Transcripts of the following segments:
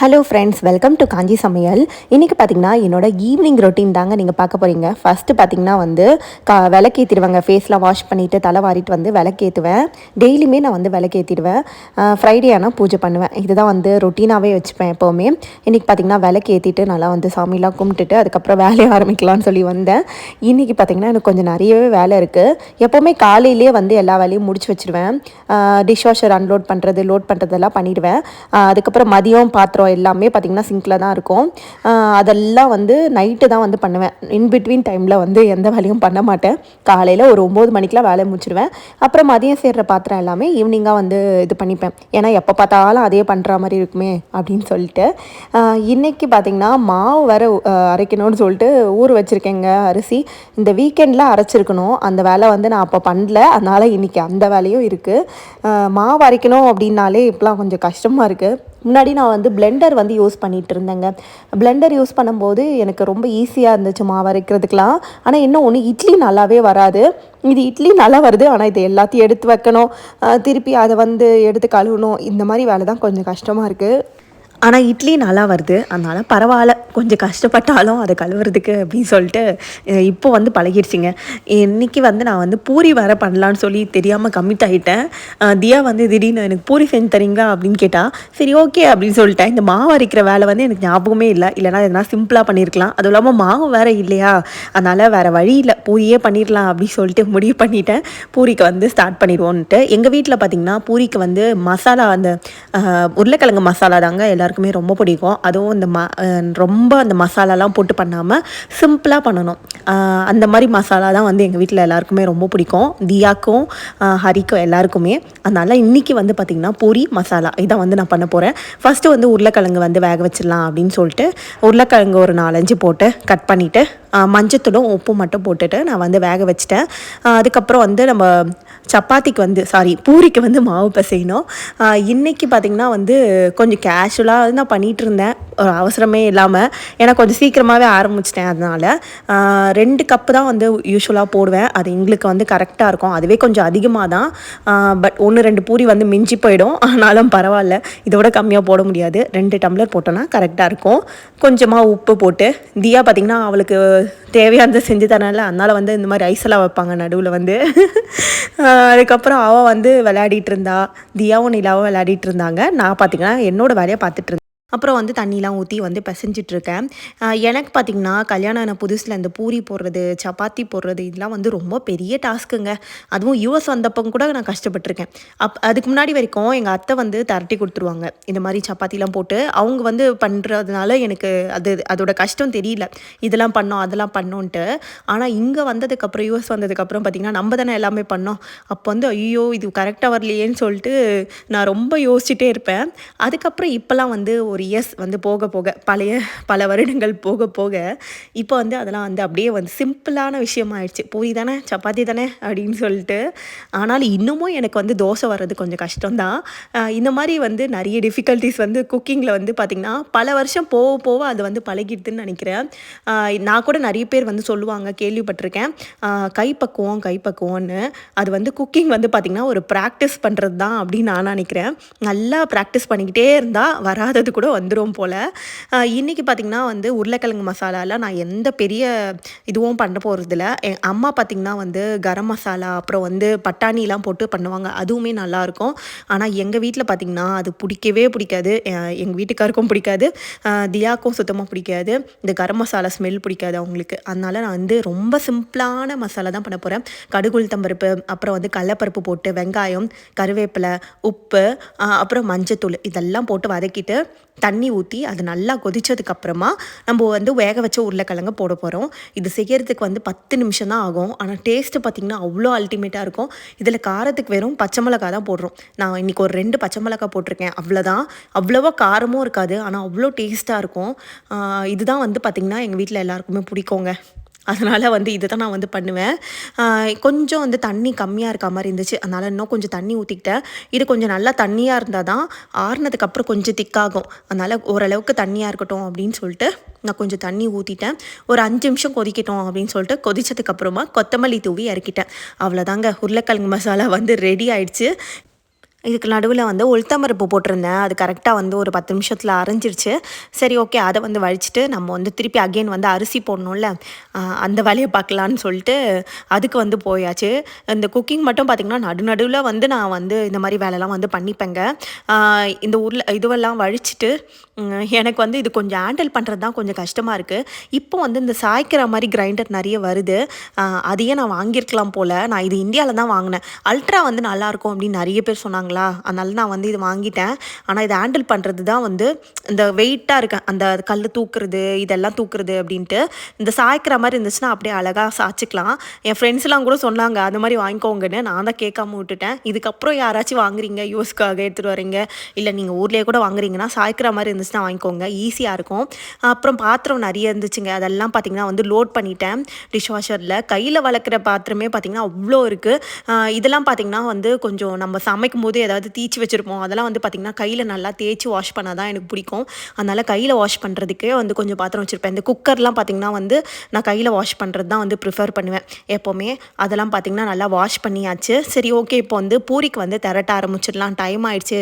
Hello friends welcome to Kanchi சமையல் இன்றைக்கி பார்த்தீங்கன்னா என்னோட ஈவினிங் ரொட்டீன் தாங்க நீங்கள் பார்க்க போகிறீங்க ஃபஸ்ட்டு பார்த்தீங்கன்னா வந்து கா விளக்கேற்றிடுவாங்க ஃபேஸ்லாம் வாஷ் பண்ணிவிட்டு தலை வாரிட்டு வந்து விளக்கேற்றுவேன் டெய்லியுமே நான் வந்து விளக்கேற்றிடுவேன் ஃப்ரைடே ஆனால் பூஜை பண்ணுவேன். இதுதான் வந்து ரொட்டீனாகவே வச்சுப்பேன் எப்போவுமே. இன்றைக்கி பார்த்தீங்கன்னா விளக்கேற்றிட்டு நல்லா வந்து சாமிலாம் கும்பிட்டுட்டு அதுக்கப்புறம் வேலையை ஆரம்பிக்கலாம்னு சொல்லி வந்தேன். இன்றைக்கி பார்த்தீங்கன்னா எனக்கு கொஞ்சம் நிறையவே வேலை இருக்குது எப்போவுமே காலையிலேயே வந்து எல்லா வேலையும் முடிச்சு வச்சுருவேன். டிஷ் வாஷர் அன்லோட் பண்ணுறது லோட் பண்ணுறதெல்லாம் பண்ணிடுவேன். அதுக்கப்புறம் மதியம் பாத்திரம் எல்லாமே பார்த்திங்கன்னா சிங்கில் தான் இருக்கும். அதெல்லாம் வந்து நைட்டு தான் வந்து பண்ணுவேன். இன் பிட்வீன் டைமில் வந்து எந்த வேலையும் பண்ண மாட்டேன். காலையில் ஒரு ஒம்பது மணிக்கெலாம் வேலை முடிச்சிடுவேன் அப்புறம் மதியம் சேர்கிற பாத்திரம் எல்லாமே ஈவினிங்காக வந்து இது பண்ணிப்பேன். ஏன்னா எப்போ பார்த்தாலும் அதே பண்ணுற மாதிரி இருக்குமே அப்படின்னு சொல்லிட்டு. இன்றைக்கி இன்னைக்கு பார்த்திங்கன்னா மாவு வேற அரைக்கணும்னு சொல்லிட்டு ஊற வச்சுருக்கேங்க அரிசி. இந்த வீக்கெண்டில் அரைச்சிருக்கணும். அந்த வேலை வந்து நான் அப்போ பண்ணல. அதனால் இன்றைக்கி அந்த வேலையும் இருக்குது மாவு அரைக்கணும் அப்படின்னாலே இப்போலாம் கொஞ்சம் கஷ்டமாக இருக்குது முன்னாடி நான் வந்து பிளெண்டர் வந்து யூஸ் பண்ணிகிட்டு இருந்தேங்க. பிளெண்டர் யூஸ் பண்ணும்போது எனக்கு ரொம்ப ஈஸியாக இருந்துச்சு மாவு அரைக்கிறதுக்கெலாம் ஆனால் இன்னும் ஒன்று இட்லி நல்லாவே வராது. இது இட்லி நல்லா வருது ஆனால் இது எல்லாத்தையும் எடுத்து வைக்கணும். திருப்பி அதை வந்து எடுத்து கழுவணும். இந்த மாதிரி வேலை தான் கொஞ்சம் கஷ்டமாக இருக்குது ஆனால் இட்லி நல்லா வருது. அதனால் பரவாயில்ல. கொஞ்சம் கஷ்டப்பட்டாலும் அதை கழுவுறதுக்கு அப்படின்னு சொல்லிட்டு இப்போ வந்து பழகிடுச்சிங்க இன்றைக்கி வந்து நான் வந்து பூரி வர பண்ணலான்னு சொல்லி தெரியாமல் கம்மிட் ஆகிட்டேன் தியா வந்து திடீர்னு எனக்கு பூரி செஞ்சு தரீங்களா அப்படின்னு கேட்டால் சரி ஓகே அப்படின்னு சொல்லிட்டேன். இந்த மாவு அரைக்கிற வேலை வந்து எனக்கு ஞாபகமே இல்லை. இல்லைனா எதனா சிம்பிளாக பண்ணியிருக்கலாம் அதுவும் இல்லாமல் மாவு வேறு இல்லையா? அதனால் வேறு வழி இல்லை. பூரியே பண்ணிடலாம் அப்படின்னு சொல்லிட்டு முடிவு பண்ணிட்டேன். பூரிக்கு வந்து ஸ்டார்ட் பண்ணிடுவோன்ட்டு. எங்கள் வீட்டில் பார்த்திங்கன்னா பூரிக்கு வந்து மசாலா அந்த உருளைக்கிழங்கு மசாலா தாங்க எல்லாருக்குமே ரொம்ப பிடிக்கும். அதுவும் இந்த ம ரொம்ப அந்த மசாலாலாம் போட்டு பண்ணாமல் சிம்பிளாக பண்ணணும். அந்த மாதிரி மசாலா தான் வந்து எங்கள் வீட்டில் எல்லாருக்குமே ரொம்ப பிடிக்கும். தியாக்கும் ஹரிக்கும் எல்லாருக்குமே. அதனால் இன்றைக்கி வந்து பார்த்திங்கன்னா பூரி மசாலா இதான் வந்து நான் பண்ண போகிறேன் ஃபஸ்ட்டு வந்து உருளைக்கிழங்கு வந்து வேக வச்சிடலாம் அப்படின்னு சொல்லிட்டு உருளைக்கிழங்கு ஒரு நாலஞ்சு போட்டு கட் பண்ணிவிட்டு மஞ்சத்தூளும் உப்பு மட்டும் போட்டுட்டு நான் வந்து வேக வச்சிட்டேன். அதுக்கப்புறம் வந்து நம்ம சப்பாத்திக்கு வந்து சாரி பூரிக்கு வந்து மாவு பசையணும். இன்றைக்கி பார்த்திங்கன்னா வந்து கொஞ்சம் கேஷுவலாக நான் பண்ணிகிட்டு இருந்தேன். ஒரு அவசரமே இல்லாமல் ஏன்னா கொஞ்சம் சீக்கிரமாகவே ஆரம்பிச்சிட்டேன் அதனால். ரெண்டு கப்பு தான் வந்து யூஸ்வலாக போடுவேன். அது எங்களுக்கு வந்து கரெக்டாக இருக்கும். அதுவே கொஞ்சம் அதிகமாக தான். பட் ஒன்று ரெண்டு பூரி வந்து மிஞ்சி போயிடும். ஆனாலும் பரவாயில்ல. இதோட கம்மியாக போட முடியாது. ரெண்டு டம்ளர் போட்டோன்னா கரெக்டாக இருக்கும். கொஞ்சமாக உப்பு போட்டு தியா பார்த்திங்கன்னா அவளுக்கு தேவையானதை செஞ்சு தரல அதனால் வந்து இந்த மாதிரி ஐஸெல்லாம் வைப்பாங்க நடுவில் வந்து. அதுக்கப்புறம் அவள் வந்து விளையாடிட்டு இருந்தா தியாவும் நிலாவும் விளையாடிட்டு இருந்தாங்க. நான் பார்த்திங்கன்னா என்னோட வேலையை பார்த்துட்டு இருந்தேன். அப்புறம் வந்து தண்ணிலாம் ஊற்றி வந்து பிசைஞ்சிட்ருக்கேன். எனக்கு பார்த்திங்கன்னா கல்யாணம் ஆன புதுசில் இந்த பூரி போடுறது சப்பாத்தி போடுறது இதெல்லாம் வந்து ரொம்ப பெரிய டாஸ்க்குங்க. அதுவும் யூஎஸ் வந்தப்போ கூட நான் கஷ்டப்பட்டிருக்கேன் அப் அதுக்கு முன்னாடி வரைக்கும் எங்கள் அத்தை வந்து திரட்டி கொடுத்துருவாங்க. இந்த மாதிரி சப்பாத்திலாம் போட்டு அவங்க வந்து பண்ணுறதுனால எனக்கு அது அதோட கஷ்டம் தெரியல. இதெல்லாம் பண்ணோம் அதெல்லாம் பண்ணோன்ட்டு. ஆனால் இங்கே வந்ததுக்கப்புறம் யூஎஸ் வந்ததுக்கப்புறம் பார்த்திங்கன்னா நம்ம தானே எல்லாமே பண்ணோம். அப்போ வந்து ஐயோ இது கரெக்டாக வரலையேன்னு சொல்லிட்டு நான் ரொம்ப யோசிச்சுட்டே இருப்பேன். அதுக்கப்புறம் இப்போல்லாம் வந்து ஒரு இயர்ஸ் வந்து போக போக பழைய பல வருடங்கள் போக போக இப்போ வந்து அதெல்லாம் வந்து அப்படியே வந்து சிம்பிளான விஷயமாயிடுச்சு. பூரி தானே சப்பாத்தி தானே அப்படின்னு சொல்லிட்டு. ஆனாலும் இன்னமும் எனக்கு வந்து தோசை வர்றது கொஞ்சம் கஷ்டம்தான். இந்த மாதிரி வந்து நிறைய டிஃபிகல்ட்டிஸ் வந்து குக்கிங்கில் வந்து பார்த்திங்கன்னா பல வருஷம் போக போக அது வந்து பழகிடுதுன்னு நினைக்கிறேன். நான் கூட நிறைய பேர் வந்து சொல்லுவாங்க கேள்விப்பட்டிருக்கேன். கைப்பக்குவம் கைப்பக்குவம்னு. அது வந்து குக்கிங் வந்து பார்த்திங்கன்னா ஒரு ப்ராக்டிஸ் பண்ணுறது தான் அப்படின்னு நான் நினைக்கிறேன். நல்லா ப்ராக்டிஸ் பண்ணிக்கிட்டே இருந்தால் வராதது கூட வந்துடும் போல். இன்றைக்கி பார்த்திங்கன்னா வந்து உருளைக்கிழங்கு மசாலாலாம் நான் எந்த பெரிய இதுவும் பண்ண போகிறதில்ல என் அம்மா பார்த்திங்கன்னா வந்து கரம் மசாலா அப்புறம் வந்து பட்டாணிலாம் போட்டு பண்ணுவாங்க. அதுவுமே நல்லாயிருக்கும் ஆனால் எங்கள் வீட்டில் பார்த்திங்கன்னா அது பிடிக்கவே பிடிக்காது. எங்கள் வீட்டுக்காருக்கும் பிடிக்காது. தியாக்கும் சுத்தமாக பிடிக்காது. இந்த கரம் மசாலா ஸ்மெல் பிடிக்காது அவங்களுக்கு. அதனால நான் வந்து ரொம்ப சிம்பிளான மசாலா தான் பண்ண போகிறேன் கடுகுளுத்தம்பருப்பு அப்புறம் வந்து கடலப்பருப்பு போட்டு வெங்காயம் கருவேப்பிலை உப்பு அப்புறம் மஞ்சத்தூள் இதெல்லாம் போட்டு வதக்கிட்டு தண்ணி ஊற்றி அது நல்லா கொதித்ததுக்கப்புறமா நம்ம வந்து வேக வச்ச உருளைக்கிழங்கு போட போகிறோம் இது செய்கிறதுக்கு வந்து பத்து நிமிஷம் தான் ஆகும். ஆனால் டேஸ்ட்டு பார்த்திங்கன்னா அவ்வளோ அல்டிமேட்டாக இருக்கும். இதில் காரத்துக்கு வெறும் பச்சை மிளகா தான் போடுறோம். நான் இன்றைக்கி ஒரு ரெண்டு பச்சை மிளகா போட்டிருக்கேன். அவ்வளோதான் அவ்வளோவா காரமும் இருக்காது. ஆனால் அவ்வளோ டேஸ்ட்டாக இருக்கும். இதுதான் வந்து பார்த்திங்கன்னா எங்கள் வீட்டில் எல்லாருக்குமே பிடிக்குங்க. அதனால் வந்து இதை தான் நான் வந்து பண்ணுவேன். கொஞ்சம் வந்து தண்ணி கம்மியாக இருக்க மாதிரி இருந்துச்சு. அதனால் இன்னும் கொஞ்சம் தண்ணி ஊற்றிக்கிட்டேன் இது கொஞ்சம் நல்லா தண்ணியாக இருந்தால் தான் ஆறுனதுக்கப்புறம் கொஞ்சம் திக்காகும். அதனால் ஓரளவுக்கு தண்ணியாக இருக்கட்டும் அப்படின்னு சொல்லிட்டு நான் கொஞ்சம் தண்ணி ஊற்றிட்டேன் ஒரு அஞ்சு நிமிஷம் கொதிக்கட்டும் அப்படின்னு சொல்லிட்டு கொதிச்சதுக்கப்புறமா கொத்தமல்லி தூவி இறக்கிட்டேன். அவ்வளோதாங்க உருளைக்கிழங்கு மசாலா வந்து ரெடி ஆயிடுச்சு. இதுக்கு நடுவில் வந்து உளுத்தம்பருப்பு போட்டிருந்தேன். அது கரெக்டாக வந்து ஒரு பத்து நிமிஷத்தில் அரைஞ்சிருச்சு. சரி ஓகே அதை வந்து வழிச்சிட்டு நம்ம வந்து திருப்பி அகெயின் வந்து அரிசி போடணும்ல. அந்த வேலையை பார்க்கலான்னு சொல்லிட்டு அதுக்கு வந்து போயாச்சு. இந்த குக்கிங் மட்டும் பார்த்திங்கன்னா நடு நடுவில் வந்து நான் வந்து இந்த மாதிரி வேலைலாம் வந்து பண்ணிப்பேங்க. இந்த ஊரில் இதுவெல்லாம் வழிச்சிட்டு எனக்கு வந்து இது கொஞ்சம் ஹேண்டில் பண்ணுறது தான் கொஞ்சம் கஷ்டமாக இருக்குது இப்போ வந்து இந்த சாய்க்கிற மாதிரி கிரைண்டர் நிறைய வருது. அதையே நான் வாங்கியிருக்கலாம் போல். நான் இது இந்தியாவில் தான் வாங்கினேன். அல்ட்ரா வந்து நல்லாயிருக்கும் அப்படின்னு நிறைய பேர் சொன்னாங்களா? அதனால நான் வந்து இது வாங்கிட்டேன். ஆனால் இதை ஹேண்டில் பண்ணுறது தான் வந்து இந்த வெயிட்டாக இருக்கேன் அந்த கல் தூக்குறது இதெல்லாம் தூக்குறது அப்படின்ட்டு இந்த சாய்க்கிற மாதிரி இருந்துச்சுன்னா அப்படியே அழகாக சாய்ச்சிக்கலாம். என் ஃப்ரெண்ட்ஸ்லாம் கூட சொன்னாங்க அந்த மாதிரி வாங்கிக்கோங்கன்னு. நான் தான் கேட்காம விட்டுட்டேன். இதுக்கப்புறம் யாராச்சும் வாங்குறீங்க? யூஸ்க்காக எடுத்துகிட்டு வரீங்க? இல்லை நீங்கள் ஊர்லேயே கூட வாங்குறீங்கன்னா சாய்க்கிற மாதிரி இருந்துச்சுன்னா வாங்கிக்கோங்க. ஈஸியாக இருக்கும். அப்புறம் பாத்திரம் நிறைய இருந்துச்சுங்க. அதெல்லாம் பார்த்தீங்கன்னா வந்து லோட் பண்ணிட்டேன். டிஷ் வாஷரில் கையில் வளர்க்குற பாத்திரமே பார்த்தீங்கன்னா அவ்வளோ இருக்குது இதெல்லாம் பார்த்தீங்கன்னா வந்து கொஞ்சம் நம்ம சமைக்கும் போது ஏதாவது தீச்சு வச்சுருப்போம். அதெல்லாம் வந்து பார்த்திங்கன்னா கையில் நல்லா தேய்ச்சி வாஷ் பண்ணால் தான் எனக்கு பிடிக்கும். அதனால் கையில் வாஷ் பண்ணுறதுக்கே வந்து கொஞ்சம் பாத்திரம் வச்சுருப்பேன். இந்த குக்கர்லாம் பார்த்திங்கன்னா வந்து நான் கையில் வாஷ் பண்ணுறது தான் வந்து ப்ரிஃபர் பண்ணுவேன். எப்போவுமே அதெல்லாம் பார்த்திங்கன்னா நல்லா வாஷ் பண்ணியாச்சு. சரி ஓகே இப்போ வந்து பூரிக்கு வந்து திரட்ட ஆரம்பிச்சிடலாம். டைம் ஆயிடுச்சு.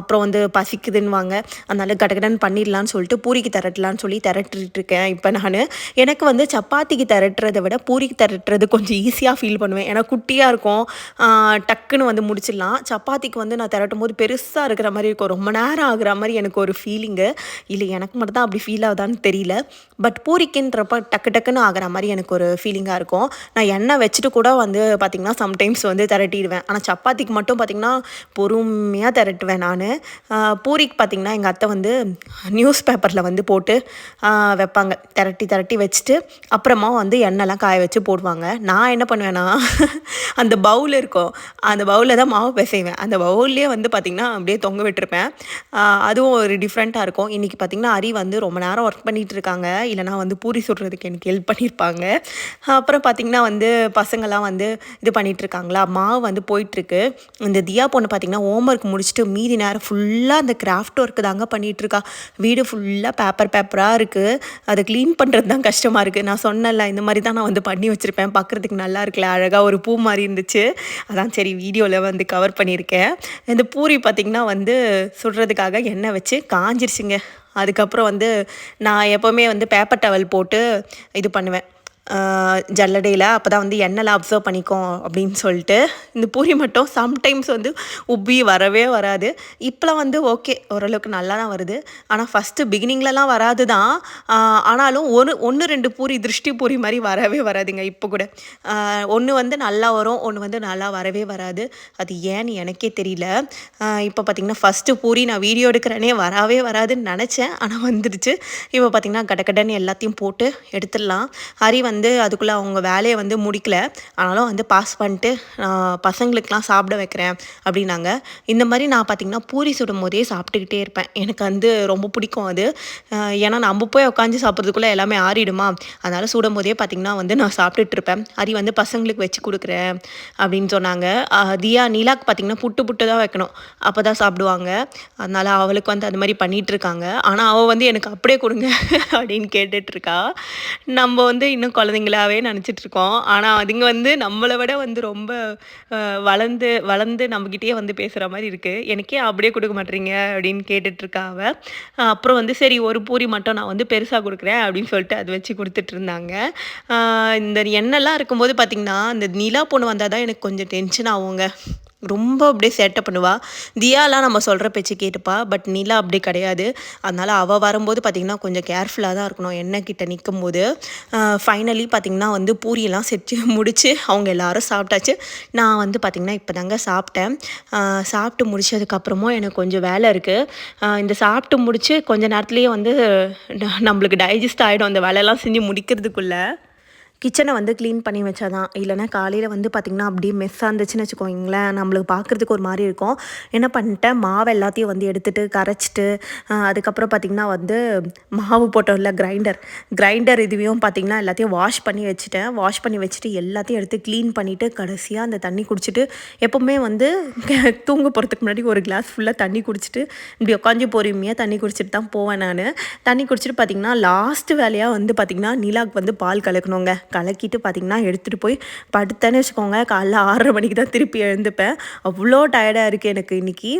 அப்புறம் வந்து பசிக்குதுன்னுவாங்க. அதனால கடகடன் பண்ணிடலான்னு சொல்லிட்டு பூரிக்கு திரட்டலான்னு சொல்லி திரட்டிட்டு இருக்கேன் இப்போ நான். எனக்கு வந்து சப்பாத்திக்கு திரட்டுறதை விட பூரிக்கு திரட்டுறது கொஞ்சம் ஈஸியாக ஃபீல் பண்ணுவேன். ஏன்னா குட்டியாக இருக்கும். டக்குன்னு வந்து முடிச்சிடலாம். சப்பாத்தி சப்பாத்திக்கு வந்து நான் திரட்டும் போது பெருசாக இருக்கிற மாதிரி இருக்கும். ரொம்ப நேரம் ஆகுற மாதிரி எனக்கு ஒரு ஃபீலிங்கு இல்லை எனக்கு மட்டும் தான் அப்படி ஃபீல் ஆகுதான்னு தெரியல. பட் பூரிக்குன்றப்ப டக்கு டக்குன்னு ஆகிற மாதிரி எனக்கு ஒரு ஃபீலிங்காக இருக்கும். நான் எண்ணெய் வச்சுட்டு கூட வந்து பார்த்திங்கன்னா சம்டைம்ஸ் வந்து திரட்டிடுவேன். ஆனால் சப்பாத்திக்கு மட்டும் பார்த்திங்கன்னா பொறுமையாக திரட்டுவேன் நான். பூரிக்கு பார்த்திங்கன்னா எங்கள் அத்தை வந்து நியூஸ் பேப்பரில் வந்து போட்டு வைப்பாங்க. திரட்டி திரட்டி வச்சுட்டு அப்புறமா வந்து எண்ணெய்லாம் காய வச்சு போடுவாங்க. நான் என்ன பண்ணுவேன்னா அந்த பவுல் இருக்கும். அந்த பவுலில் தான் மாவு பிசைவேன். அந்த பவுல்லே வந்து பார்த்திங்கன்னா அப்படியே தொங்க விட்டுருப்பேன். அதுவும் ஒரு டிஃப்ரெண்ட்டாக இருக்கும். இன்றைக்கி பார்த்திங்கன்னா அரி வந்து ரொம்ப நேரம் ஒர்க் பண்ணிகிட்டு இருக்காங்க. இல்லைனா வந்து பூரி சுடுறதுக்கு எனக்கு ஹெல்ப் பண்ணியிருப்பாங்க அப்புறம் பார்த்திங்கன்னா வந்து பசங்கள்லாம் வந்து இது பண்ணிகிட்ருக்காங்களா மாவு வந்து போயிட்டுருக்கு. இந்த தியா பொண்ணு பார்த்திங்கன்னா ஹோம்ஒர்க் முடிச்சுட்டு மீதி நேரம் ஃபுல்லாக அந்த கிராஃப்ட் ஒர்க்கு தாங்க பண்ணிகிட்ருக்கா வீடு ஃபுல்லாக பேப்பர் பேப்பராக இருக்குது அதை க்ளீன் பண்ணுறது தான் கஷ்டமாக இருக்குது நான் சொன்னேன்ல இந்த மாதிரி தான் நான் வந்து பண்ணி வச்சுருப்பேன். பார்க்குறதுக்கு நல்லா இருக்குல்ல. அழகாக ஒரு பூ மாதிரி இருந்துச்சு. அதான் சரி வீடியோவில் வந்து கவர் பண்ணியிருக்கேன். இந்த பூரி பார்த்திங்கன்னா வந்து சுடுறதுக்காக எண்ணெய் வச்சு காஞ்சிருச்சுங்க. அதுக்கப்புறம் வந்து நான் எப்போவுமே வந்து பேப்பர் டவல் போட்டு இது பண்ணுவேன். ஜல்லடையில் அப்போ தான் வந்து எண்ணெய்லாம் அப்சர்வ் பண்ணிக்கும் அப்படின்னு சொல்லிட்டு இந்த பூரி மட்டும் சம்டைம்ஸ் வந்து உப்பி வரவே வராது. இப்போலாம் வந்து ஓகே ஓரளவுக்கு நல்லா தான் வருது ஆனால் ஃபஸ்ட்டு பிகினிங்லலாம் வராது தான் ஆனாலும் ஒரு ஒன்று ரெண்டு பூரி திருஷ்டி பூரி மாதிரி வரவே வராதுங்க இப்போ கூட. ஒன்று வந்து நல்லா வரும் ஒன்று வந்து நல்லா வரவே வராது. அது ஏன்னு எனக்கே தெரியல. இப்போ பார்த்திங்கன்னா ஃபஸ்ட்டு பூரி நான் வீடியோ எடுக்கிறேனே வரவே வராதுன்னு நினச்சேன். ஆனால் வந்துடுச்சு. இப்போ பார்த்திங்கன்னா கடக்கடன்னு எல்லாத்தையும் போட்டு எடுத்துடலாம். ஹரி வந்து வந்து அதுக்குள்ளே அவங்க வேலையை வந்து முடிக்கல. ஆனாலும் வந்து பாஸ் பண்ணிட்டு நான் பசங்களுக்கெலாம் சாப்பிட வைக்கிறேன் அப்படின்னாங்க. இந்த மாதிரி நான் பார்த்திங்கன்னா பூரி சுடும் போதே சாப்பிட்டுக்கிட்டே இருப்பேன். எனக்கு வந்து ரொம்ப பிடிக்கும் அது. ஏன்னா நம்ம போய் உட்காந்து சாப்பிட்றதுக்குள்ளே எல்லாமே ஆறிடுமா? அதனால் சுடும் போதே பார்த்திங்கன்னா வந்து நான் சாப்பிட்டுட்டு இருப்பேன். ஹரி வந்து பசங்களுக்கு வச்சு கொடுக்குறேன் அப்படின்னு சொன்னாங்க. தியா நீலாக்கு பார்த்திங்கன்னா புட்டு புட்டு தான் வைக்கணும். அப்போ தான் சாப்பிடுவாங்க. அதனால் அவளுக்கு வந்து அது மாதிரி பண்ணிகிட்ருக்காங்க ஆனால் அவள் வந்து எனக்கு அப்படியே கொடுங்க அப்படின்னு கேட்டுட்ருக்கா நம்ம வந்து இன்னும் குழந்தைங்களாவே நினச்சிட்டு இருக்கோம் ஆனால் அதுங்க வந்து நம்மளை விட வந்து ரொம்ப வளர்ந்து வளர்ந்து நம்மக்கிட்டே வந்து பேசுகிற மாதிரி இருக்குது எனக்கே அப்படியே கொடுக்க மாட்டீங்க அப்படின்னு கேட்டுட்ருக்காவ அப்புறம் வந்து சரி ஒரு பூரி மட்டும் நான் வந்து பெருசாக கொடுக்குறேன் அப்படின்னு சொல்லிட்டு அது வச்சு கொடுத்துட்டு இருந்தாங்க இந்த எண்ணெய்லாம் இருக்கும்போது பார்த்திங்கன்னா இந்த நிலா பொண்ணு வந்தால் தான் எனக்கு கொஞ்சம் டென்ஷன் ஆகுங்க. ரொம்ப அப்படியே சேட்டை பண்ணுவாள் தியாலாம் நம்ம சொல்கிற பேச்சு கேட்டுப்பா பட் நிலா அப்படி கிடையாது. அதனால் அவள் வரும்போது பார்த்திங்கன்னா கொஞ்சம் கேர்ஃபுல்லாக தான் இருக்கணும் எண்ணெய் கிட்ட நிற்கும் போது ஃபைனலி பார்த்திங்கன்னா வந்து பூரியெல்லாம் செஞ்சு முடித்து அவங்க எல்லாரும் சாப்பிட்டாச்சு. நான் வந்து பார்த்திங்கன்னா இப்போ தாங்க சாப்பிட்டேன் சாப்பிட்டு முடிச்சதுக்கப்புறமும் எனக்கு கொஞ்சம் வேலை இருக்குது இந்த சாப்பிட்டு முடித்து கொஞ்ச நேரத்துலேயே வந்து நம்மளுக்கு டைஜஸ்ட் ஆகிடும் அந்த வேலையெல்லாம் செஞ்சு முடிக்கிறதுக்குள்ளே. கிச்சனை வந்து க்ளீன் பண்ணி வச்சாதான். இல்லைன்னா காலையில் வந்து பார்த்திங்கன்னா அப்படியே மெஸ்ஸாக இருந்துச்சுன்னு வச்சுக்கோங்களேன். நம்மளுக்கு பார்க்குறதுக்கு ஒரு மாதிரி இருக்கும். என்ன பண்ணிட்டேன்? மாவு எல்லாத்தையும் வந்து எடுத்துகிட்டு கரைச்சிட்டு அதுக்கப்புறம் பார்த்திங்கன்னா வந்து மாவு போட்டோம்ல கிரைண்டர் கிரைண்டர் இதுவையும் பார்த்திங்கன்னா எல்லாத்தையும் வாஷ் பண்ணி வச்சுட்டேன். வாஷ் பண்ணி வச்சுட்டு எல்லாத்தையும் எடுத்து க்ளீன் பண்ணிவிட்டு கடைசியாக அந்த தண்ணி குடிச்சிட்டு எப்போவுமே வந்து தூங்க போகிறதுக்கு முன்னாடி ஒரு கிளாஸ் ஃபுல்லாக தண்ணி குடிச்சிட்டு இப்படி உட்காந்து பொறுமையாக தண்ணி குடிச்சிட்டு தான் போவேன் நான். தண்ணி குடிச்சிட்டு பார்த்திங்கன்னா லாஸ்ட் வேலையாக வந்து பார்த்திங்கன்னா நிலாக்கு வந்து பால் கலக்கணுங்க. கலக்கிட்டு பார்த்திங்கன்னா எடுத்துகிட்டு போய் படுத்தேன்னு வச்சுக்கோங்க. காலைல ஆறரை மணிக்கு தான் திருப்பி எழுந்துப்பேன். அவ்வளோ டயர்டாக இருக்குது எனக்கு இன்றைக்கி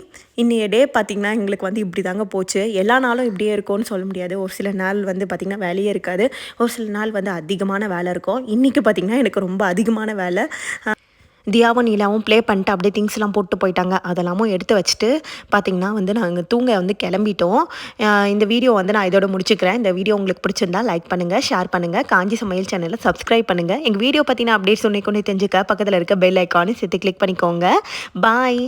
இன்றைய டே பார்த்திங்கன்னா எங்களுக்கு வந்து இப்படி தாங்க போச்சு. எல்லா நாளும் இப்படியே இருக்கும்னு சொல்ல முடியாது. ஒரு சில நாள் வந்து பார்த்திங்கன்னா வேலையே இருக்காது. ஒரு சில நாள் வந்து அதிகமான வேலை இருக்கும். இன்றைக்கி பார்த்திங்கன்னா எனக்கு ரொம்ப அதிகமான வேலை. தியாவும் நீலாவும் ப்ளே பண்ணிட்டு அப்படியே திங்ஸ்லாம் போட்டு போயிட்டாங்க. அதெல்லாமும் எடுத்து வச்சுட்டு பார்த்திங்கன்னா வந்து நாங்கள் தூங்க வந்து கிளம்பிட்டோம். இந்த வீடியோ வந்து நான் இதோட முடிச்சுக்கிறேன். இந்த வீடியோ உங்களுக்கு பிடிச்சிருந்தா லைக் பண்ணுங்கள் ஷேர் பண்ணுங்கள் காஞ்சி சமையல் சேனலை சப்ஸ்கிரைப் பண்ணுங்கள் எங்கள் வீடியோ பற்றின அப்டேட்ஸ் ஒன்று கொண்டு தெரிஞ்சுக்க பக்கத்தில் இருக்க பெல் ஐக்கானு சேர்த்து கிளிக் பண்ணிக்கோங்க. பாய்